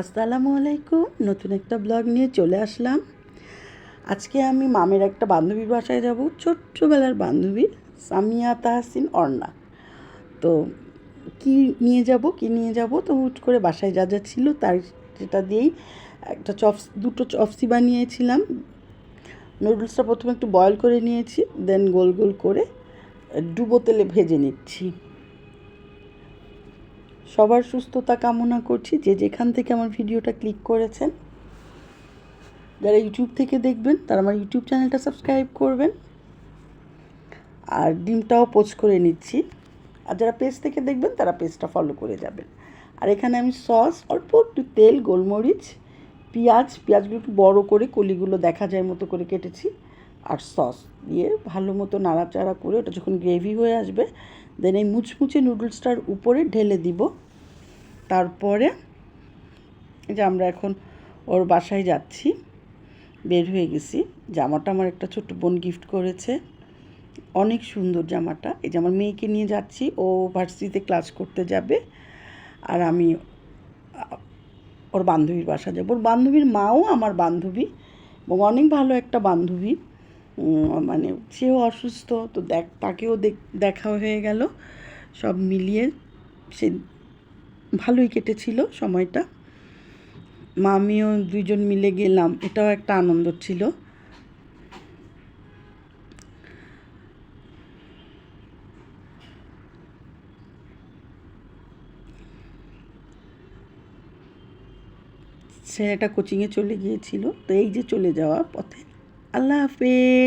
আসসালামু আলাইকুম। নতুন একটা ব্লগ নিয়ে চলে আসলাম। আজকে আমি মামের একটা বান্ধবীর বাসায় যাব, ছোট্টবেলার বান্ধবী সামিয়া তাহসিন অর্ণা। তো কি নিয়ে যাব, কি নিয়ে যাব? তো হুট করে বাসায় যা যা ছিল তার সেটা দিয়েই একটা চপস, দুটো চপসি বানিয়েছিলাম। নুডলসটা প্রথমে একটু বয়ল করে নিয়েছি, দেন গোল গোল করে ডুবো তেলে ভেজে নিচ্ছি। সবার সুস্থতা কামনা করছি। যে যেখান থেকে আমার ভিডিওটা ক্লিক করেছেন, যারা ইউটিউব থেকে দেখবেন, তারা আমার ইউটিউব চ্যানেলটা সাবস্ক্রাইব করবেন। আর ডিমটাও পোস্ট করে নিচ্ছি। আর যারা পেজ থেকে দেখবেন, তারা পেজটা ফলো করে যাবেন। আর এখানে আমি সস অল্প একটু তেল, গোলমরিচ, পেঁয়াজ, পেঁয়াজগুলো একটু বড়ো করে কলিগুলো দেখা যায় মতো করে কেটেছি। আর সস দিয়ে ভালো মতো নাড়াচাড়া করে, ওটা যখন গ্রেভি হয়ে আসবে দেন এই মুচমুচে নুডলসটার উপরে ঢেলে দিব। তারপরে যে আমরা এখন ওর বাসায় যাচ্ছি, বের হয়ে গেছি। জামাটা আমার একটা ছোট্ট বোন গিফট করেছে। অনেক সুন্দর জামাটা। এই যে আমার মেয়েকে নিয়ে যাচ্ছি, ও ভার্সিটিতে ক্লাস করতে যাবে। আর আমি ওর বান্ধবীর বাসা যাব। ওর বান্ধবীর মাও আমার বান্ধবী। এবং অনেক ভালো একটা বান্ধবী। মানে সেও অসুস্থ, তো দেখ, তাকেও দেখ- হয়ে গেল। সব মিলিয়ে সে ভালোই কেটেছিল সময়টা। মা, আমিও দুইজন মিলে গেলাম, এটাও একটা আনন্দ ছিল। ছেলেটা কোচিংয়ে চলে গিয়েছিল, তো এই যে চলে যাওয়া পথে। আল্লাহ হাফেজ!